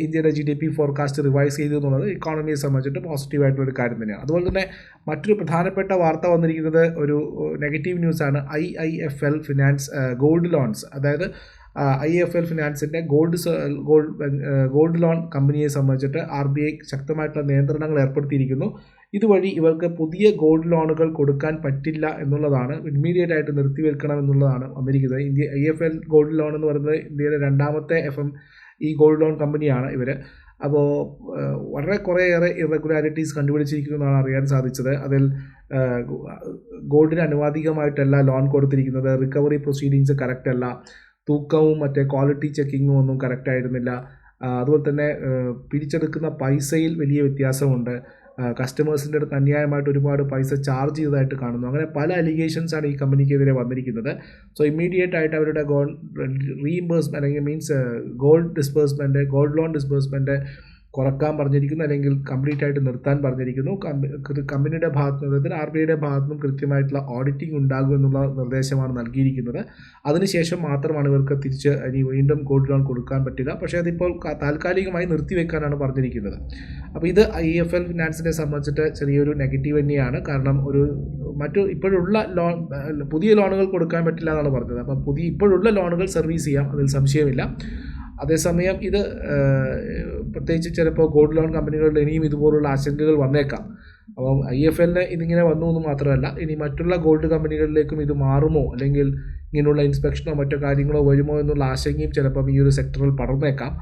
ഇന്ത്യയുടെ G D P forecast revise ചെയ്തു എന്നുള്ളത് ഇക്കോണമിയെ സംബന്ധിച്ചിട്ട് പോസിറ്റീവ് ആയിട്ടുള്ള ഒരു കാര്യം തന്നെയാണ്. അതുപോലെ തന്നെ മറ്റൊരു പ്രധാനപ്പെട്ട വാർത്ത വന്നിരിക്കുന്നത് ഒരു നെഗറ്റീവ് ന്യൂസാണ് I I F L finance gold loans അതായത് ഐ എഫ് എൽ ഫിനാൻസിന്റെ ഗോൾഡ് ഗോൾഡ് ഗോൾഡ് ലോൺ കമ്പനിയെ സംബന്ധിച്ചിട്ട് ആർ ബി ഐ ശക്തമായിട്ടുള്ള നിയന്ത്രണങ്ങൾ ഏർപ്പെടുത്തിയിരിക്കുന്നു. ഇതുവഴി ഇവർക്ക് പുതിയ ഗോൾഡ് ലോണുകൾ കൊടുക്കാൻ പറ്റില്ല എന്നുള്ളതാണ് ഇമ്മീഡിയറ്റ് ആയിട്ട് നിർത്തിവെക്കണം എന്നുള്ളതാണ് വന്നിരിക്കുന്നത് India I F L gold loan എന്ന് പറയുന്നത് ഇന്ത്യയിലെ രണ്ടാമത്തെ എഫ് എം ഈ ഗോൾഡ് ലോൺ കമ്പനിയാണ് ഇവർ അപ്പോൾ വളരെ കുറേയേറെ ഇറഗുലാരിറ്റീസ് കണ്ടുപിടിച്ചിരിക്കുന്നു എന്നാണ് അറിയാൻ സാധിച്ചത്. അതിൽ ഗോൾഡിന് അനുവാദികമായിട്ടല്ല ലോൺ കൊടുത്തിരിക്കുന്നത്. റിക്കവറി പ്രൊസീഡിങ്സ് കറക്റ്റ് അല്ല. തൂക്കവും മറ്റേ ക്വാളിറ്റി ചെക്കിങ്ങും ഒന്നും കറക്റ്റ് ആയിരുന്നില്ല. അതുപോലെ തന്നെ പിടിച്ചെടുക്കുന്ന പൈസയിൽ വലിയ വ്യത്യാസമുണ്ട്. കസ്റ്റമേഴ്സിന്റെ അടുത്ത് അന്യായമായിട്ട് ഒരുപാട് പൈസ ചാർജ് ചെയ്തതായിട്ട് കാണുന്നു. അങ്ങനെ പല അലിഗേഷൻസാണ് ഈ കമ്പനിക്കെതിരെ വന്നിരിക്കുന്നത്. സോ ഇമ്മീഡിയറ്റ് ആയിട്ട് അവരുടെ ഗോൾ റീഇംബേഴ്സ്മെന്റ് അല്ലെങ്കിൽ means gold disbursement gold loan disbursement കുറയ്ക്കാൻ പറഞ്ഞിരിക്കുന്നു അല്ലെങ്കിൽ കംപ്ലീറ്റ് ആയിട്ട് നിർത്താൻ പറഞ്ഞിരിക്കുന്നു. കമ്പനിയുടെ ഭാഗത്തു നിന്ന് ആർ ബി ഐയുടെ ഭാഗത്തു നിന്നും കൃത്യമായിട്ടുള്ള ഓഡിറ്റിംഗ് ഉണ്ടാകും എന്നുള്ള നിർദ്ദേശമാണ് നൽകിയിരിക്കുന്നത്. അതിനുശേഷം മാത്രമാണ് ഇവർക്ക് തിരിച്ച് ഇനി വീണ്ടും ഗോൾഡ് ലോൺ കൊടുക്കാൻ പറ്റുക. പക്ഷേ അതിപ്പോൾ താൽക്കാലികമായി നിർത്തിവെക്കാനാണ് പറഞ്ഞിരിക്കുന്നത്. അപ്പോൾ ഇത് ഐ എഫ് എൽ ഫിനാൻസിനെ സംബന്ധിച്ചിട്ട് ചെറിയൊരു നെഗറ്റീവ് തന്നെയാണ്. കാരണം ഒരു മറ്റു ഇപ്പോഴുള്ള ലോൺ പുതിയ ലോണുകൾ കൊടുക്കാൻ പറ്റില്ല എന്നാണ് പറഞ്ഞത്. അപ്പം പുതിയ ഇപ്പോഴുള്ള ലോണുകൾ സർവീസ് ചെയ്യാം അതിൽ സംശയമില്ല. അതേസമയം ഇത് പ്രത്യേകിച്ച് ചിലപ്പോൾ ഗോൾഡ് ലോൺ കമ്പനികളുടെ ഇനിയും ഇതുപോലുള്ള ആശങ്കകൾ വന്നേക്കാം. അപ്പം ഐ എഫ് എല്ലിന് ഇതിങ്ങനെ വന്നു എന്ന് മാത്രമല്ല ഇനി മറ്റുള്ള ഗോൾഡ് കമ്പനികളിലേക്കും ഇത് മാറുമോ? അല്ലെങ്കിൽ ഇങ്ങനെയുള്ള ഇൻസ്പെക്ഷനോ മറ്റോ കാര്യങ്ങളോ വരുമോ എന്നുള്ള ആശങ്കയും ചിലപ്പം ഈ ഒരു സെക്ടറിൽ പടർന്നേക്കാം.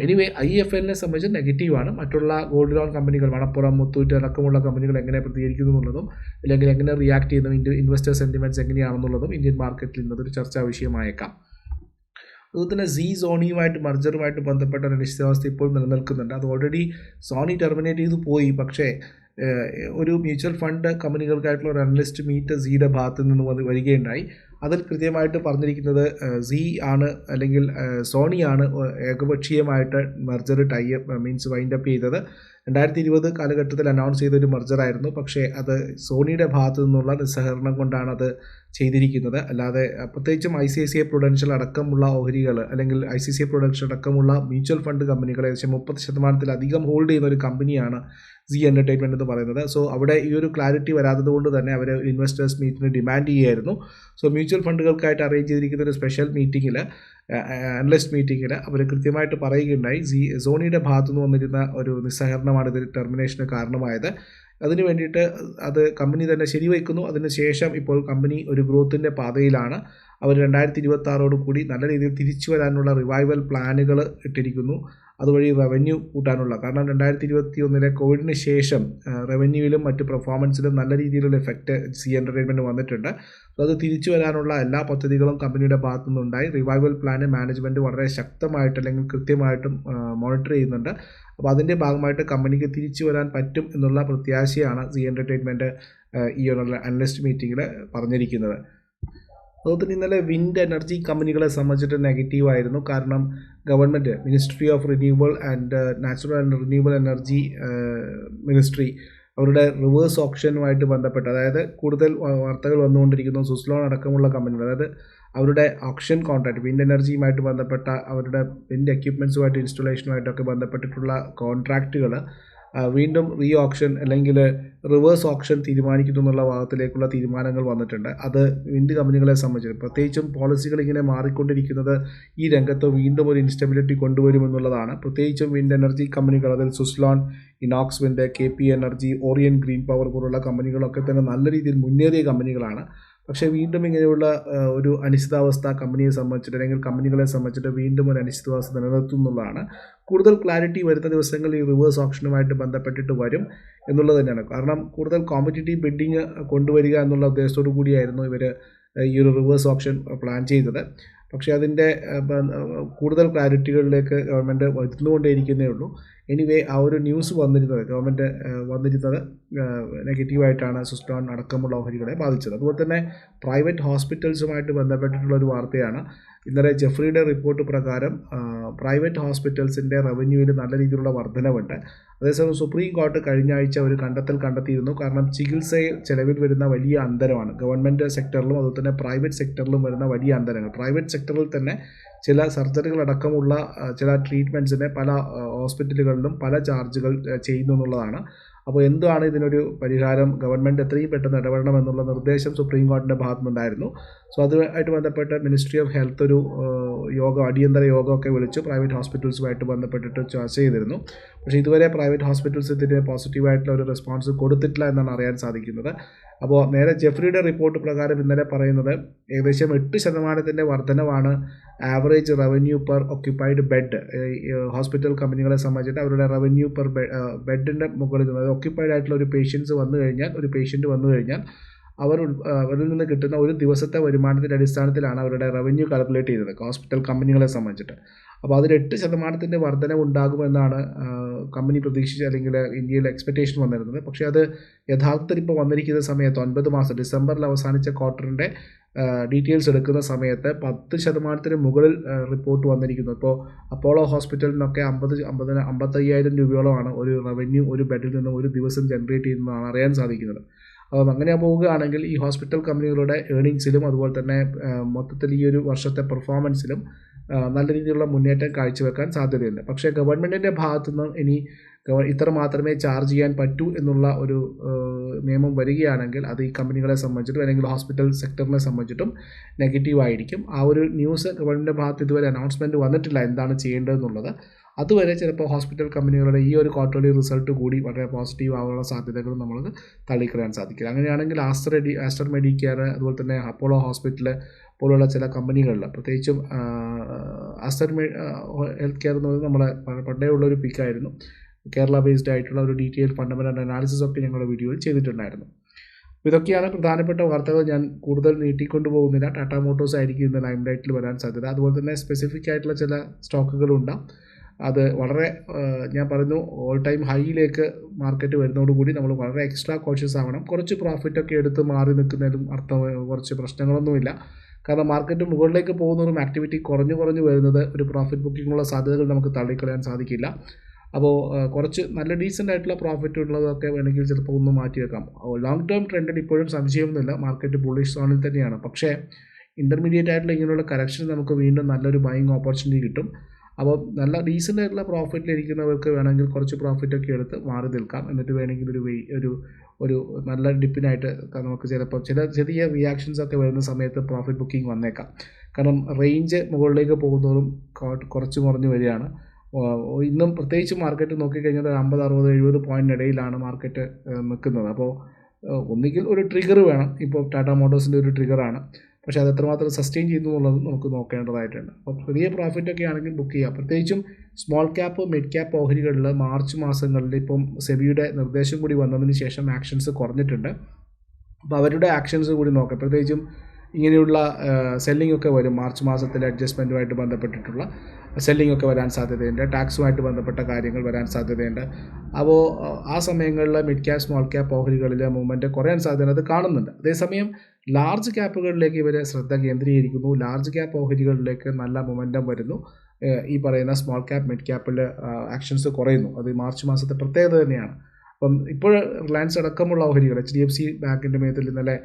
എനിവേ ഐ എഫ് എല്ലിനെ സംബന്ധിച്ച് നെഗറ്റീവാണ് മറ്റുള്ള ഗോൾഡ് ലോൺ കമ്പനികൾ മണപ്പുറം മുത്തൂറ്റ് അടക്കമുള്ള കമ്പനികൾ എങ്ങനെ പ്രതികരിക്കുന്നു എന്നുള്ളതും അല്ലെങ്കിൽ എങ്ങനെ റിയാക്ട് ചെയ്യുന്നു ഇൻവെസ്റ്റർ സെന്റിമെന്റ്സ് എങ്ങനെയാണെന്നുള്ളതും ഇന്ത്യൻ മാർക്കറ്റിൽ ഇന്നതൊരു ചർച്ചാ വിഷയമായേക്കാം. അതുപോലെ സി സോണിയുമായിട്ട് മർജറുമായിട്ട് ബന്ധപ്പെട്ട ഒരു അനിശ്ചിതാവസ്ഥ ഇപ്പോൾ നിലനിൽക്കുന്നുണ്ട്. അത് ഓൾറെഡി സോണി ടെർമിനേറ്റ് ചെയ്ത് പോയി. പക്ഷേ ഒരു മ്യൂച്വൽ ഫണ്ട് കമ്പനികൾക്കായിട്ടുള്ള ഒരു അനലിസ്റ്റ് മീറ്റ് സിയുടെ ഭാഗത്ത് നിന്ന് വന്ന് വരികയുണ്ടായി. അതിൽ കൃത്യമായിട്ട് പറഞ്ഞിരിക്കുന്നത് സി ആണ് അല്ലെങ്കിൽ സോണിയാണ് ഏകപക്ഷീയമായിട്ട് മെർജർ ടൈ മീൻസ് വൈൻഡ് അപ്പ് ചെയ്തത്. രണ്ടായിരത്തി ഇരുപത് കാലഘട്ടത്തിൽ അനൗൺസ് ചെയ്ത ഒരു മെർജറായിരുന്നു പക്ഷേ അത് സോണിയുടെ ഭാഗത്തു നിന്നുള്ള നിസ്സഹകരണം കൊണ്ടാണ് അത് ചെയ്തിരിക്കുന്നത്. അല്ലാതെ പ്രത്യേകിച്ചും I C I C I prudential അടക്കമുള്ള ഓഹരികൾ അല്ലെങ്കിൽ I C C I prudential അടക്കമുള്ള മ്യൂച്വൽ ഫണ്ട് കമ്പനികൾ ഏകദേശം മുപ്പത് ശതമാനത്തിലധികം ഹോൾഡ് ചെയ്യുന്ന ഒരു കമ്പനിയാണ് സി എന്റർടൈൻമെന്റ് എന്ന് പറയുന്നത്. സോ അവിടെ ഈ ഒരു ക്ലാരിറ്റി വരാത്തത് കൊണ്ട് തന്നെ അവർ ഇൻവെസ്റ്റേഴ്സ് മീറ്റിന് ഡിമാൻഡ് ചെയ്യുമായിരുന്നു സോ മ്യൂച്വൽ ഫണ്ടുകൾക്കായിട്ട് അറേഞ്ച് ചെയ്തിരിക്കുന്ന ഒരു സ്പെഷ്യൽ മീറ്റിങ്ങിൽ അനലിസ്റ്റ് മീറ്റിങ്ങിൽ അവർ കൃത്യമായിട്ട് പറയുകയുണ്ടായി. സി സോണിയുടെ ഭാഗത്തുനിന്ന് വന്നിരുന്ന ഒരു നിസ്സഹകരണമാണ് ഇതിൽ ടെർമിനേഷന് കാരണമായത്. അതിന് വേണ്ടിയിട്ട് അത് കമ്പനി തന്നെ ശരിവയ്ക്കുന്നു. അതിനുശേഷം ഇപ്പോൾ കമ്പനി ഒരു ഗ്രോത്തിന്റെ പാതയിലാണ്. അവർ രണ്ടായിരത്തി ഇരുപത്തി ആറോട് കൂടി നല്ല രീതിയിൽ തിരിച്ചു വരാനുള്ള റിവൈവൽ പ്ലാനുകൾ ഇട്ടിരിക്കുന്നു. അതുവഴി റവന്യൂ കൂട്ടാനുള്ള. കാരണം രണ്ടായിരത്തി ഇരുപത്തി ഒന്നിലെ കോവിഡിന് ശേഷം റവന്യൂവിലും മറ്റ് പെർഫോമൻസിലും നല്ല രീതിയിലുള്ള എഫക്റ്റ് സി എന്റർടൈൻമെന്റ് വന്നിട്ടുണ്ട്. അത് തിരിച്ചു വരാനുള്ള എല്ലാ പദ്ധതികളും കമ്പനിയുടെ ഭാഗത്തു നിന്നുണ്ടായി റിവൈവൽ പ്ലാന് മാനേജ്മെന്റ് വളരെ ശക്തമായിട്ട് അല്ലെങ്കിൽ കൃത്യമായിട്ടും മോണിറ്റർ ചെയ്യുന്നുണ്ട്. അപ്പോൾ അതിന്റെ ഭാഗമായിട്ട് കമ്പനിക്ക് തിരിച്ചു വരാൻ പറ്റും എന്നുള്ള പ്രത്യാശയാണ് സി എന്റർടൈൻമെന്റ് ഈ ഒരു അനലിസ്റ്റ് മീറ്റിങ്ങിൽ പറഞ്ഞിരിക്കുന്നത്. അതുപോലെ തന്നെ ഇന്നലെ വിൻഡ് എനർജി കമ്പനികളെ സംബന്ധിച്ചിട്ട് നെഗറ്റീവായിരുന്നു കാരണം government ministry of renewal and natural and renewal energy ministry അവരുടെ റിവേഴ്സ് ഓപ്ഷനുമായിട്ട് ബന്ധപ്പെട്ട് അതായത് കൂടുതൽ വാർത്തകൾ വന്നുകൊണ്ടിരിക്കുന്നു. സുസ്ലോൺ അടക്കമുള്ള കമ്പനികൾ. അതായത് അവരുടെ ഓക്ഷൻ കോൺട്രാക്ട് വിൻഡ് എനർജിയുമായിട്ട് ബന്ധപ്പെട്ട അവരുടെ വിൻഡ് എക്യുപ്മെൻസുമായിട്ട് ഇൻസ്റ്റലേഷനുമായിട്ടൊക്കെ ബന്ധപ്പെട്ടിട്ടുള്ള കോൺട്രാക്റ്റുകൾ വീണ്ടും റീ ഓപ്ഷൻ അല്ലെങ്കിൽ റിവേഴ്സ് ഓപ്ഷൻ തീരുമാനിക്കുന്നു എന്നുള്ള ഭാഗത്തിലേക്കുള്ള തീരുമാനങ്ങൾ വന്നിട്ടുണ്ട്. അത് വിൻഡ് കമ്പനികളെ സംബന്ധിച്ച് പ്രത്യേകിച്ചും പോളിസികൾ ഇങ്ങനെ മാറിക്കൊണ്ടിരിക്കുന്നത് ഈ രംഗത്ത് വീണ്ടും ഒരു ഇൻസ്റ്റബിലിറ്റി കൊണ്ടുവരുമെന്നുള്ളതാണ് പ്രത്യേകിച്ചും വിൻഡ് എനർജി കമ്പനികൾ അതിൽ Suzlon Inox wind K P energy Orion green power പോലുള്ള കമ്പനികളൊക്കെ തന്നെ നല്ല രീതിയിൽ മുന്നേറിയ കമ്പനികളാണ് പക്ഷേ വീണ്ടും ഇങ്ങനെയുള്ള ഒരു അനിശ്ചിതാവസ്ഥ കമ്പനിയെ സംബന്ധിച്ചിട്ട് അല്ലെങ്കിൽ കമ്പനികളെ സംബന്ധിച്ചിട്ട് വീണ്ടും ഒരു അനിശ്ചിതാവസ്ഥ നിലനിർത്തുന്നതാണ് കൂടുതൽ ക്ലാരിറ്റി വരുന്ന ദിവസങ്ങളിൽ ഈ റിവേഴ്സ് ഓപ്ഷനുമായിട്ട് ബന്ധപ്പെട്ടിട്ട് വരും എന്നുള്ളത് തന്നെയാണ്. കാരണം കൂടുതൽ കോമ്പറ്റേറ്റീവ് ബിഡിങ് കൊണ്ടുവരിക എന്നുള്ള ഉദ്ദേശത്തോടു കൂടിയായിരുന്നു ഇവർ ഈ ഒരു റിവേഴ്സ് ഓപ്ഷൻ പ്ലാൻ ചെയ്തത്. പക്ഷേ അതിന്റെ കൂടുതൽ ക്ലാരിറ്റികളിലേക്ക് ഗവൺമെന്റ് വരുന്നുകൊണ്ടേയിരിക്കുന്നേ ഉള്ളൂ. എനിവേ ആ ഒരു ന്യൂസ് വന്നിരുന്നത് ഗവൺമെന്റ് വന്നിരുന്നത് നെഗറ്റീവായിട്ടാണ് സുസ്റ്റോൺ അടക്കമുള്ള ഓഹരികളെ ബാധിച്ചത്. അതുപോലെ തന്നെ പ്രൈവറ്റ് ഹോസ്പിറ്റൽസുമായിട്ട് ബന്ധപ്പെട്ടിട്ടുള്ള ഒരു വാർത്തയാണ്. ഇന്നലെ ജെഫ്രിയുടെ റിപ്പോർട്ട് പ്രകാരം പ്രൈവറ്റ് ഹോസ്പിറ്റൽസിന്റെ റവന്യൂവിൽ നല്ല രീതിയിലുള്ള വർധനവുണ്ട്. അതേസമയം സുപ്രീം കോർട്ട് കഴിഞ്ഞ ആഴ്ച ഒരു കണ്ടെത്തൽ കണ്ടെത്തിയിരുന്നു. കാരണം ചികിത്സയിൽ ചെലവിൽ വരുന്ന വലിയ അന്തരമാണ്. ഗവൺമെന്റ് സെക്ടറിലും അതുപോലെ തന്നെ പ്രൈവറ്റ് സെക്ടറിലും വരുന്ന വലിയ അന്തരങ്ങൾ. പ്രൈവറ്റ് സെക്ടറിൽ തന്നെ ചില സർജറികൾ അടക്കമുള്ള ചില ട്രീറ്റ്മെന്റ്സിനെ പല ഹോസ്പിറ്റലുകളിലും പല ചാർജുകൾ ചെയ്യുന്നു എന്നുള്ളതാണ്. അപ്പോൾ എന്താണ് ഇതിനൊരു പരിഹാരം? ഗവൺമെന്റ് എത്രയും പെട്ടെന്ന് ഇടപെടണം എന്നുള്ള നിർദ്ദേശം സുപ്രീം കോടതിന്റെ ഭാഗത്തുനിന്നുണ്ടായിരുന്നു. സോ അതുമായിട്ട് ബന്ധപ്പെട്ട് മിനിസ്ട്രി ഓഫ് ഹെൽത്ത് ഒരു യോഗം അടിയന്തര യോഗമൊക്കെ വിളിച്ചു പ്രൈവറ്റ് ഹോസ്പിറ്റൽസുമായിട്ട് ബന്ധപ്പെട്ടിട്ട് ചർച്ച ചെയ്തിരുന്നു. പക്ഷേ ഇതുവരെ പ്രൈവറ്റ് ഹോസ്പിറ്റൽസ് ഇതിന്റെ പോസിറ്റീവായിട്ടുള്ള ഒരു റെസ്പോൺസ് കൊടുത്തിട്ടില്ല എന്നാണ് അറിയാൻ സാധിക്കുന്നത്. അപ്പോൾ നേരെ ജെഫ്രിയുടെ റിപ്പോർട്ട് പ്രകാരം ഇന്നലെ പറയുന്നത് ഏകദേശം എട്ട് ശതമാനത്തിന്റെ വർധനവാണ് average revenue per occupied bed hospital കമ്പനികളെ സംബന്ധിച്ചിട്ട് അവരുടെ റവന്യൂ പെർ ബെഡിന്റെ മുകളിൽ നിന്ന് ഒക്യുപ്പൈഡ് ആയിട്ടുള്ള ഒരു പേഷ്യൻസ് വന്നു കഴിഞ്ഞാൽ ഒരു പേഷ്യന്റ് വന്നു കഴിഞ്ഞാൽ അവർ അവരിൽ നിന്ന് കിട്ടുന്ന ഒരു ദിവസത്തെ വരുമാനത്തിന്റെ അടിസ്ഥാനത്തിലാണ് അവരുടെ റവന്യൂ കാൽക്കുലേറ്റ് ചെയ്തത് ഹോസ്പിറ്റൽ കമ്പനികളെ സംബന്ധിച്ചിട്ട്. അപ്പോൾ അതിൽ എട്ട് ശതമാനത്തിന്റെ വർധന ഉണ്ടാകുമെന്നാണ് കമ്പനി പ്രതീക്ഷിച്ച് അല്ലെങ്കിൽ ഇന്ത്യയിൽ എക്സ്പെക്റ്റേഷൻ വന്നിരുന്നത്. പക്ഷേ അത് യഥാർത്ഥത്തിൽ ഇപ്പോൾ വന്നിരിക്കുന്ന സമയത്ത് ഒൻപത് മാസം ഡിസംബറിൽ അവസാനിച്ച ക്വാർട്ടറിന്റെ ഡീറ്റെയിൽസ് എടുക്കുന്ന സമയത്ത് പത്ത് ശതമാനത്തിന് മുകളിൽ റിപ്പോർട്ട് വന്നിരിക്കുന്നു. ഇപ്പോൾ അപ്പോളോ ഹോസ്പിറ്റലിനൊക്കെ അമ്പത് അമ്പത് അമ്പത്തയ്യായിരം രൂപയോളമാണ് ഒരു റവന്യൂ ഒരു ബെഡിൽ നിന്ന് ഒരു ദിവസം ജനറേറ്റ് ചെയ്യുന്നതാണ് അറിയാൻ സാധിക്കുന്നത്. അപ്പം അങ്ങനെ പോവുകയാണെങ്കിൽ ഈ ഹോസ്പിറ്റൽ കമ്പനികളുടെ ഏണിങ്സിലും അതുപോലെ തന്നെ മൊത്തത്തിൽ ഈ ഒരു വർഷത്തെ പെർഫോമൻസിലും നല്ല രീതിയിലുള്ള മുന്നേറ്റം കാഴ്ചവെക്കാൻ സാധ്യതയുണ്ട്. പക്ഷേ ഗവൺമെന്റിന്റെ ഭാഗത്തുനിന്ന് ഇനി ഇത്ര മാത്രമേ ചാർജ് ചെയ്യാൻ പറ്റൂ എന്നുള്ള ഒരു നിയമം വരികയാണെങ്കിൽ അത് ഈ കമ്പനികളെ സംബന്ധിച്ചിട്ടും അല്ലെങ്കിൽ ഹോസ്പിറ്റൽ സെക്ടറിനെ സംബന്ധിച്ചിട്ടും നെഗറ്റീവായിരിക്കും ആ ഒരു ന്യൂസ് ഗവൺമെന്റിന്റെ ഭാഗത്ത് ഇതുവരെ അനൗൺസ്മെന്റ് വന്നിട്ടില്ല എന്താണ് ചെയ്യേണ്ടതെന്നുള്ളത്. അതുവരെ ചിലപ്പോൾ ഹോസ്പിറ്റൽ കമ്പനികളുടെ ഈ ഒരു ക്വാർട്ടർലി റിസൾട്ട് കൂടി വളരെ പോസിറ്റീവ് ആവാനുള്ള സാധ്യതകൾ നമ്മൾക്ക് തള്ളിക്കളയാൻ സാധിക്കില്ല. അങ്ങനെയാണെങ്കിൽ ആസ്റ്റർ ഡി ആസ്റ്റർ മെഡിക്കെയർ അതുപോലെ തന്നെ അപ്പോളോ ഹോസ്പിറ്റൽ പോലുള്ള ചില കമ്പനികളിൽ പ്രത്യേകിച്ചും ആസ്റ്റർ ഹെൽത്ത് കെയർ എന്ന് പറയുന്നത് നമ്മുടെ പണ്ടേ ഉള്ളൊരു പിക്കായിരുന്നു കേരള ബേസ്ഡ് ആയിട്ടുള്ള ഒരു ഡീറ്റെയിൽ ഫണ്ടമെന്റൽ അനാലിസിസ് ഒക്കെ ഞങ്ങളുടെ വീഡിയോയിൽ ചെയ്തിട്ടുണ്ടായിരുന്നു. ഇതൊക്കെയാണ് പ്രധാനപ്പെട്ട വാർത്തകൾ ഞാൻ കൂടുതൽ നീട്ടിക്കൊണ്ടു പോകുന്നില്ല. ടാറ്റ മോട്ടോഴ്സ് ആയിരിക്കും ഇന്ന് ലൈം ലൈറ്റിൽ വരാൻ സാധ്യത. അതുപോലെ തന്നെ സ്പെസിഫിക് ആയിട്ടുള്ള ചില സ്റ്റോക്കുകളുണ്ട് അത് വളരെ ഞാൻ പറഞ്ഞു ഓൾ ടൈം ഹൈയിലേക്ക് മാർക്കറ്റ് വരുന്നതോടുകൂടി നമ്മൾ വളരെ എക്സ്ട്രാ കോഷ്യസ് ആവണം. കുറച്ച് പ്രോഫിറ്റൊക്കെ എടുത്ത് മാറി നിൽക്കുന്നതിലും അർത്ഥം കുറച്ച് പ്രശ്നങ്ങളൊന്നുമില്ല. കാരണം മാർക്കറ്റ് മുകളിലേക്ക് പോകുന്നതും ആക്ടിവിറ്റി കുറഞ്ഞു കുറഞ്ഞു വരുന്നത് ഒരു പ്രോഫിറ്റ് ബുക്കിങ്ങുള്ള സാധ്യതകൾ നമുക്ക് തള്ളിക്കളയാൻ സാധിക്കില്ല. അപ്പോൾ കുറച്ച് നല്ല ഡീസന്റ് ആയിട്ടുള്ള പ്രോഫിറ്റ് ഉള്ളതൊക്കെ വേണമെങ്കിൽ ചിലപ്പോൾ ഒന്ന് മാറ്റി വെക്കാം. ലോങ് ടേം ട്രെൻഡിൽ ഇപ്പോഴും സംശയമൊന്നുമില്ല. മാർക്കറ്റ് ബുള്ളിഷ് സോണിൽ തന്നെയാണ്. പക്ഷേ ഇന്റർമീഡിയറ്റ് ആയിട്ടുള്ള ഇങ്ങനെയുള്ള കറക്ഷൻ നമുക്ക് വീണ്ടും നല്ലൊരു ബൈങ് ഓപ്പർച്യൂണിറ്റി കിട്ടും. അപ്പോൾ നല്ല ഡീസന്റ് ആയിട്ടുള്ള പ്രോഫിറ്റിലിരിക്കുന്നവർക്ക് വേണമെങ്കിൽ കുറച്ച് പ്രോഫിറ്റൊക്കെ എടുത്ത് മാറി നിൽക്കാം. എന്നിട്ട് വേണമെങ്കിൽ ഒരു ഒരു ഒരു നല്ല ഡിപ്പിനായിട്ട് നമുക്ക് ചിലപ്പോൾ ചില ചെറിയ റിയാക്ഷൻസ് ഒക്കെ വരുന്ന സമയത്ത് പ്രോഫിറ്റ് ബുക്കിംഗ് വന്നേക്കാം. കാരണം റേഞ്ച് മുകളിലേക്ക് പോകുന്നതും കുറച്ച് കുറഞ്ഞു വരികയാണ്. ഇന്നും പ്രത്യേകിച്ച് മാർക്കറ്റ് നോക്കിക്കഴിഞ്ഞാൽ ഒരു അമ്പത് അറുപത് എഴുപത് പോയിന്റിനിടയിലാണ് മാർക്കറ്റ് നിൽക്കുന്നത്. അപ്പോൾ ഒന്നുകിൽ ഒരു ട്രിഗർ വേണം. ഇപ്പോൾ ടാറ്റ മോട്ടോഴ്സിന്റെ ഒരു ട്രിഗറാണ് പക്ഷേ അത് എത്രമാത്രം സസ്റ്റെയിൻ ചെയ്യുന്നു എന്നുള്ളത് നമുക്ക് നോക്കേണ്ടതായിട്ടുണ്ട്. അപ്പോൾ ചെറിയ പ്രോഫിറ്റ് ഒക്കെ ആണെങ്കിൽ ബുക്ക് ചെയ്യാം. പ്രത്യേകിച്ചും സ്മോൾ ക്യാപ്പ് മിഡ് ക്യാപ്പ് ഓഹരികളിൽ മാർച്ച് മാസങ്ങളിൽ ഇപ്പം സെബിയുടെ നിർദ്ദേശം കൂടി വന്നതിന് ശേഷം ആക്ഷൻസ് കുറഞ്ഞിട്ടുണ്ട്. അപ്പോൾ അവരുടെ ആക്ഷൻസ് കൂടി നോക്കാം. പ്രത്യേകിച്ചും ഇങ്ങനെയുള്ള സെല്ലിംഗ് ഒക്കെ വരും. മാർച്ച് മാസത്തിലെ അഡ്ജസ്റ്റ്മെന്റുമായിട്ട് ബന്ധപ്പെട്ടിട്ടുള്ള സെല്ലിംഗ് ഒക്കെ വരാൻ സാധ്യതയുണ്ട്. ടാക്സുമായിട്ട് ബന്ധപ്പെട്ട കാര്യങ്ങൾ വരാൻ സാധ്യതയുണ്ട്. അപ്പോൾ ആ സമയങ്ങളിൽ മിഡ് ക്യാപ് സ്മോൾ ക്യാപ്പ് ഓഹരികളിലെ മൂവ്മെന്റ് കുറയാൻ സാധ്യത കാണുന്നുണ്ട്. അതേസമയം ലാർജ് ക്യാപ്പുകളിലേക്ക് ഇവർ ശ്രദ്ധ കേന്ദ്രീകരിക്കുന്നു. ലാർജ് ക്യാപ്പ് ഓഹരികളിലേക്ക് നല്ല മൊമെന്റം വരുന്നു. ഈ പറയുന്ന സ്മോൾ ക്യാപ്പ് മിഡ് ക്യാപ്പിൽ ആക്ഷൻസ് കുറയുന്നു. അത് മാർച്ച് മാസത്തെ പ്രത്യേകത തന്നെയാണ്. അപ്പം ഇപ്പോൾ റിലയൻസ് അടക്കമുള്ള ഓഹരികൾ എച്ച് ഡി എഫ് സി ബാങ്കിന്റെ മേത്തിൽ ഇന്നലെ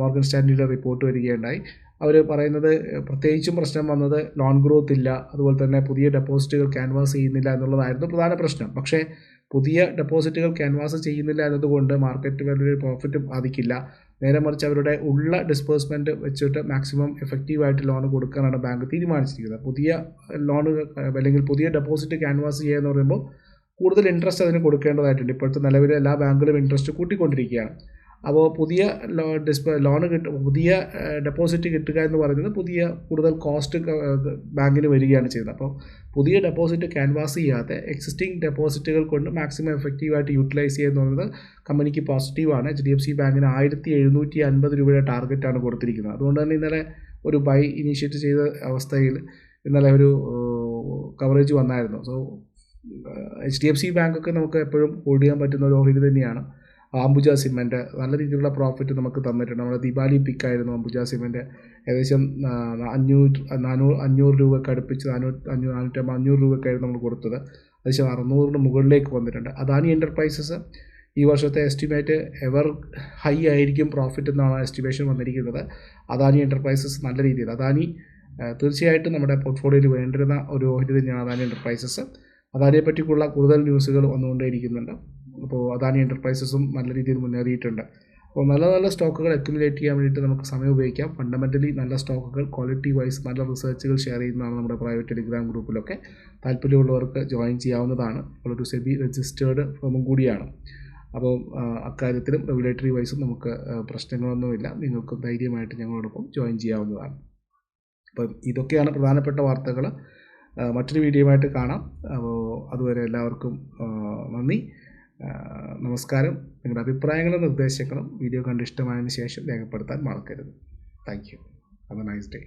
മോർഗൻ സ്റ്റാൻഡിയുടെ റിപ്പോർട്ട് വരികയുണ്ടായി. അവർ പറയുന്നത് പ്രത്യേകിച്ചും പ്രശ്നം വന്നത് ലോൺ ഗ്രോത്ത് ഇല്ല. അതുപോലെ തന്നെ പുതിയ ഡെപ്പോസിറ്റുകൾ ക്യാൻവാസ് ചെയ്യുന്നില്ല എന്നുള്ളതായിരുന്നു പ്രധാന പ്രശ്നം. പക്ഷേ പുതിയ ഡെപ്പോസിറ്റുകൾ ക്യാൻവാസ് ചെയ്യുന്നില്ല എന്നതുകൊണ്ട് മാർക്കറ്റ് വലിയൊരു പ്രോഫിറ്റ് ബാധിക്കില്ല. നേരെ മറിച്ച് അവരുടെ ഉള്ള ഡിസ്പേഴ്സ്മെന്റ് വെച്ചിട്ട് മാക്സിമം എഫക്റ്റീവായിട്ട് ലോൺ കൊടുക്കാനാണ് ബാങ്ക് തീരുമാനിച്ചിരിക്കുന്നത്. പുതിയ ലോൺ അല്ലെങ്കിൽ പുതിയ ഡെപ്പോസിറ്റ് ക്യാൻവാസ് ചെയ്യുക എന്ന് പറയുമ്പോൾ കൂടുതൽ ഇൻട്രസ്റ്റ് അതിന് കൊടുക്കേണ്ടതായിട്ടുണ്ട്. ഇപ്പോഴത്തെ നിലവിലെ എല്ലാ ബാങ്കുകളും ഇൻട്രസ്റ്റ് കൂട്ടിക്കൊണ്ടിരിക്കുകയാണ്. അപ്പോൾ പുതിയ ലോ ഡിസ്പ ലോൺ കിട്ട പുതിയ ഡെപ്പോസിറ്റ് കിട്ടുക എന്ന് പറയുന്നത് പുതിയ കൂടുതൽ കോസ്റ്റ് ബാങ്കിന് വരികയാണ് ചെയ്യുന്നത്. അപ്പോൾ പുതിയ ഡെപ്പോസിറ്റ് ക്യാൻവാസ് ചെയ്യാതെ എക്സിസ്റ്റിംഗ് ഡെപ്പോസിറ്റുകൾ കൊണ്ട് മാക്സിമം എഫക്റ്റീവായിട്ട് യൂട്ടിലൈസ് ചെയ്യുക എന്ന് പറയുന്നത് കമ്പനിക്ക് പോസിറ്റീവാണ് എച്ച് ഡി എഫ് സി ബാങ്കിന് ആയിരത്തി എഴുന്നൂറ്റി അൻപത് രൂപയുടെ ടാർഗറ്റാണ് കൊടുത്തിരിക്കുന്നത്. അതുകൊണ്ട് തന്നെ ഇന്നലെ ഒരു ബൈ ഇനീഷ്യേറ്റ് ചെയ്ത അവസ്ഥയിൽ ഇന്നലെ ഒരു കവറേജ് വന്നായിരുന്നു. So H D F C ബാങ്കൊക്കെ നമുക്ക് എപ്പോഴും ഹോൾഡ് ചെയ്യാൻ പറ്റുന്ന ഒരു ഓഹരി തന്നെയാണ്. അംബുജ സിമെന്റ് നല്ല രീതിയിലുള്ള പ്രോഫിറ്റ് നമുക്ക് തന്നിട്ടുണ്ട്. നമ്മുടെ ദീപാവലി പിക്കായിരുന്നു അംബുജ സിമെന്റ് ഏകദേശം അഞ്ഞൂറ് നാനൂറ് അഞ്ഞൂറ് രൂപയ്ക്ക് അടുപ്പിച്ച് നാനൂറ്റി അഞ്ഞൂറ് നാനൂറ്റമ്പത് അഞ്ഞൂറ് രൂപയ്ക്കായിരുന്നു നമ്മൾ കൊടുത്തത്. ഏകദേശം അറുന്നൂറിന് മുകളിലേക്ക് വന്നിട്ടുണ്ട്. അദാനി എന്റർപ്രൈസസ് ഈ വർഷത്തെ എസ്റ്റിമേറ്റ് എവർ ഹൈ ആയിരിക്കും പ്രോഫിറ്റ് എന്നാണ് എസ്റ്റിമേഷൻ വന്നിരിക്കുന്നത്. അദാനി എന്റർപ്രൈസസ് നല്ല രീതിയിൽ. അദാനി തീർച്ചയായിട്ടും നമ്മുടെ പോർട്ട്ഫോളിയോയിൽ വേണ്ടിരുന്ന ഒരു ഓഹരി തന്നെയാണ് അദാനി എന്റർപ്രൈസസ് പറ്റിക്കുള്ള കൂടുതൽ ന്യൂസുകൾ വന്നുകൊണ്ടേയിരിക്കുന്നുണ്ട്. അപ്പോൾ അദാനി എന്റർപ്രൈസസും നല്ല രീതിയിൽ മുന്നേറിയിട്ടുണ്ട്. അപ്പോൾ നല്ല നല്ല സ്റ്റോക്കുകൾ അക്യുമുലേറ്റ് ചെയ്യാൻ വേണ്ടിയിട്ട് നമുക്ക് സമയം ഉപയോഗിക്കാം. ഫണ്ടമെന്റലി നല്ല സ്റ്റോക്കുകൾ ക്വാളിറ്റി വൈസ് നല്ല റിസർച്ചുകൾ ഷെയർ ചെയ്യുന്നതാണ് നമ്മുടെ പ്രൈവറ്റ് ടെലിഗ്രാം ഗ്രൂപ്പിലൊക്കെ താല്പര്യമുള്ളവർക്ക് ജോയിൻ ചെയ്യാവുന്നതാണ്. ഒരു സെബി രജിസ്റ്റേർഡ് ഫേമും കൂടിയാണ്. അപ്പോൾ അക്കാര്യത്തിലും റെഗുലേറ്ററി വൈസും നമുക്ക് പ്രശ്നങ്ങളൊന്നുമില്ല. നിങ്ങൾക്ക് ധൈര്യമായിട്ട് ഞങ്ങളോടൊപ്പം ജോയിൻ ചെയ്യാവുന്നതാണ്. അപ്പം ഇതൊക്കെയാണ് പ്രധാനപ്പെട്ട വാർത്തകൾ മറ്റൊരു വീഡിയോയുമായിട്ട് കാണാം. അപ്പോൾ അതുവരെ എല്ലാവർക്കും നന്ദി. നമസ്കാരം. നിങ്ങളുടെ അഭിപ്രായങ്ങളും നിർദ്ദേശങ്ങളും വീഡിയോ കണ്ട് ഇഷ്ടമായതിനു ശേഷം രേഖപ്പെടുത്താൻ മറക്കരുത്. Thank you. Have a nice day